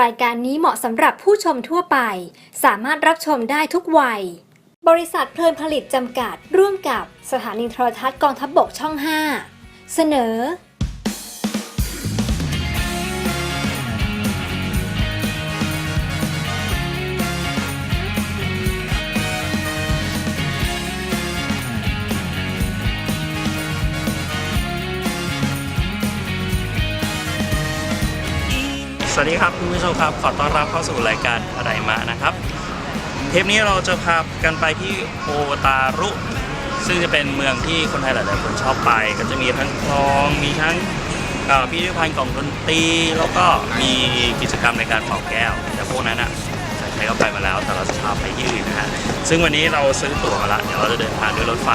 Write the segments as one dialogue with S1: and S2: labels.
S1: รายการนี้เหมาะสำหรับผู้ชมทั่วไป สามารถรับชมได้ทุกวัย บริษัทเพลินผลิตจำกัด ร่วมกับสถานีโทรทัศน์กองทัพบบกช่อง 5 เสนอ
S2: สวัสดีครับคุณผู้ชมครับ ขอต้อนรับเข้าสู่รายการอะไรมานะครับ เทปนี้เราจะพากันไปที่โอตารุ ซึ่งจะเป็นเมืองที่คนไทยหลาย ๆ คนชอบไป ก็จะมีทั้งคลอง มีทั้งพิพิธภัณฑ์กล่องดนตรี แล้วก็มีกิจกรรมในการเป่าแก้ว แต่พวกนั้นอะใครก็ไปมาแล้ว แต่เราจะพาไปที่อื่นนะฮะ ซึ่งวันนี้เราซื้อตั๋วมาละ เดี๋ยวเราจะเดินทางด้วยรถไฟ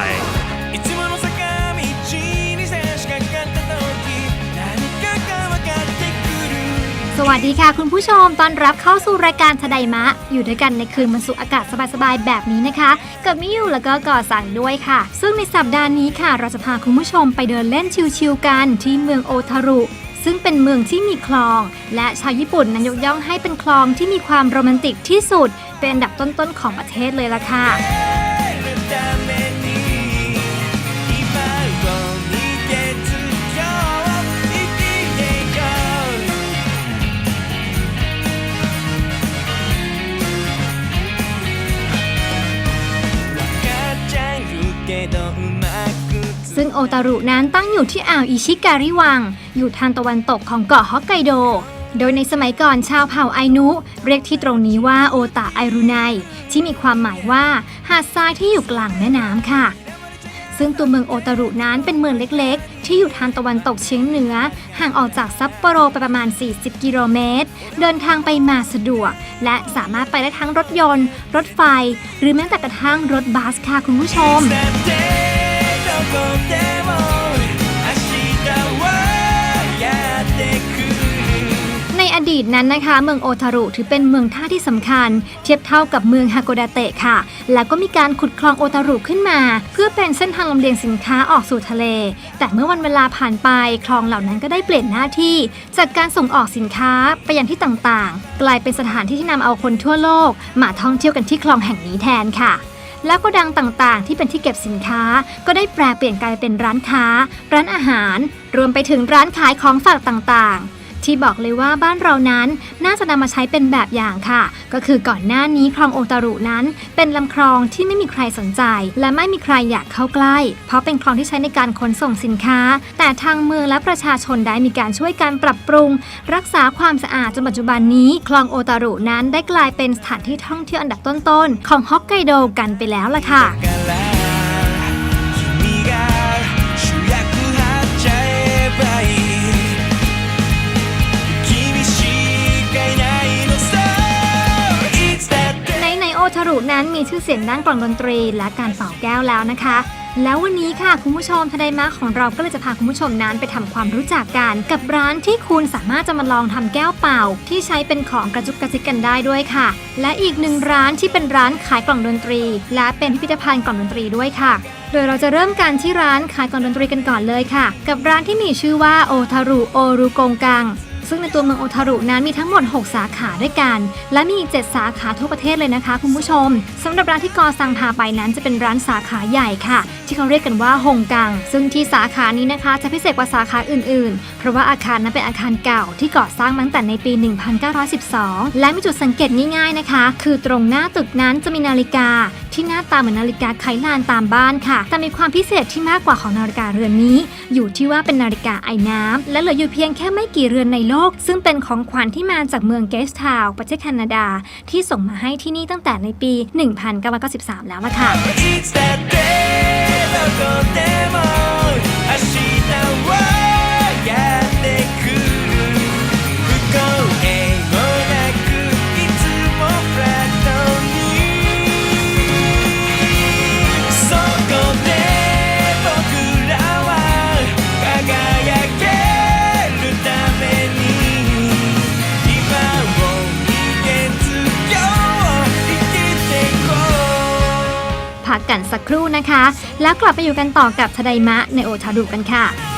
S3: วัสดีค่ะคุณผู้ชมตอนรับเข้าสู่รายการทดายมะ อยู่ด้วยกันในคืนวันศุกร์อากาศสบายๆแบบนี้นะคะ กับมิยูแล้วก็ก่อสั่งด้วยค่ะ ซึ่งในสัปดาห์นี้ค่ะ เราจะพาคุณผู้ชมไปเดินเล่นชิลๆกันที่เมืองโอทารุ ซึ่งเป็นเมืองที่มีคลอง และชาวญี่ปุ่นนั้นยกย่องให้เป็นคลองที่มีความโรแมนติกที่สุด เป็นอันดับต้นๆของประเทศเลยล่ะค่ะ โอตารุนั้นตั้งอยู่ที่อ่าวอิชิการิวัง อยู่ทางตะวันตกของเกาะฮอกไกโด โดยในสมัยก่อนชาวเผ่าไอนุเรียกที่ตรงนี้ว่าโอตาไอรุไนที่มีความหมายว่าหาดทรายที่อยู่กลางแม่น้ำค่ะ ซึ่งตัวเมืองโอตารุนั้นเป็นเมืองเล็กๆ ที่อยู่ทางตะวันตกเฉียงเหนือ ห่างออกจากซัปโปโรไปประมาณ 40 กิโลเมตร เดินทางไปมาสะดวก และสามารถไปได้ทั้งรถยนต์ รถไฟ หรือแม้แต่กระทั่งรถบัสค่ะคุณผู้ชม ในอดีตนั้นนะคะ เมืองโอทารุถือเป็นเมืองท่าที่สำคัญ เทียบเท่ากับเมืองฮาโกดาเตะค่ะ แล้วก็มีการขุดคลองโอทารุขึ้นมา เพื่อเป็นเส้นทางลำเลียงสินค้าออกสู่ทะเล แต่เมื่อวันเวลาผ่านไปคลองเหล่านั้นก็ได้เปลี่ยนหน้าที่ จากการส่งออกสินค้าไปยังที่ต่างๆ กลายเป็นสถานที่ที่นำเอาคนทั่วโลก มาท่องเที่ยวกันที่คลองแห่งนี้แทนค่ะ แล้วก็ดังต่างๆ ที่เป็นที่เก็บสินค้า ก็ได้แปลเปลี่ยนกลายเป็นร้านค้า ร้านอาหาร รวมไปถึงร้านขายของฝากต่างๆ ที่บอกเลยว่าบ้านเรานั้นน่าจะนำมาใช้เป็นแบบอย่างค่ะ ก็คือก่อนหน้านี้คลองโอตารุนั้น เป็นลำคลองที่ไม่มีใครสนใจ และไม่มีใครอยากเข้าใกล้ เพราะเป็นคลองที่ใช้ในการขนส่งสินค้า แต่ทางเมืองและประชาชนได้มีการช่วยกันปรับปรุง รักษาความสะอาดจนปัจจุบันนี้ คลองโอตารุนั้นได้กลายเป็นสถานที่ท่องเที่ยวอันดับต้นๆของฮอกไกโดกันไปแล้วล่ะค่ะ นั้นมีชื่อเสียงด้านกล่องดนตรีและการเป่าแก้วแล้วนะคะ แล้ววันนี้ค่ะคุณผู้ชมทนายมาของเราก็เลยจะพาคุณผู้ชมนั้นไปทำความรู้จักกัน กับร้านที่คุณสามารถจะมาลองทำแก้วเป่า ที่ใช้เป็นของกระจุกกระจิกกันได้ด้วยค่ะ และอีกหนึ่งร้านที่เป็นร้านขายกล่องดนตรี และเป็นพิพิธภัณฑ์กล่องดนตรีด้วยค่ะโดยเราจะเริ่มกันที่ร้านขายกล่องดนตรีกันก่อนเลยค่ะ กับร้านที่มีชื่อว่าโอทารุโอรุกงกัง ซึ่งในตัวเมืองโอทารุนั้นมีทั้งหมด 6 สาขาด้วยกัน และมีอีก 7 สาขาทั่วประเทศเลยนะคะคุณผู้ชมสำหรับร้านที่กอซังพาไปนั้นจะเป็นร้านสาขาใหญ่ค่ะ ที่เขาเรียกกันว่าฮงกัง ซึ่งที่สาขานี้นะคะจะพิเศษกว่าสาขาอื่นๆ เพราะว่าอาคารนั้นเป็นอาคารเก่าที่ก่อสร้างมาตั้งแต่ในปี 1912 และมีจุดสังเกตง่ายๆนะคะ คือตรงหน้าตึกนั้นจะมีนาฬิกา ที่หน้าตาเหมือนนาฬิกาไขลานตามบ้านค่ะ แต่มีความพิเศษที่มากกว่าของนาฬิกาเรือนนี้ อยู่ที่ว่าเป็นนาฬิกาไอ้น้ำและเหลืออยู่เพียงแค่ไม่กี่เรือนในโลกซึ่งเป็นของขวัญที่มาจากเมืองเกสทาวประเทศแคนาดา ที่ส่งมาให้ที่นี่ตั้งแต่ในปี 1993 แล้วล่ะค่ะ พักกันสักครู่นะคะ แล้วกลับไปอยู่กันต่อกับทไดมะในโอทารุกันค่ะ「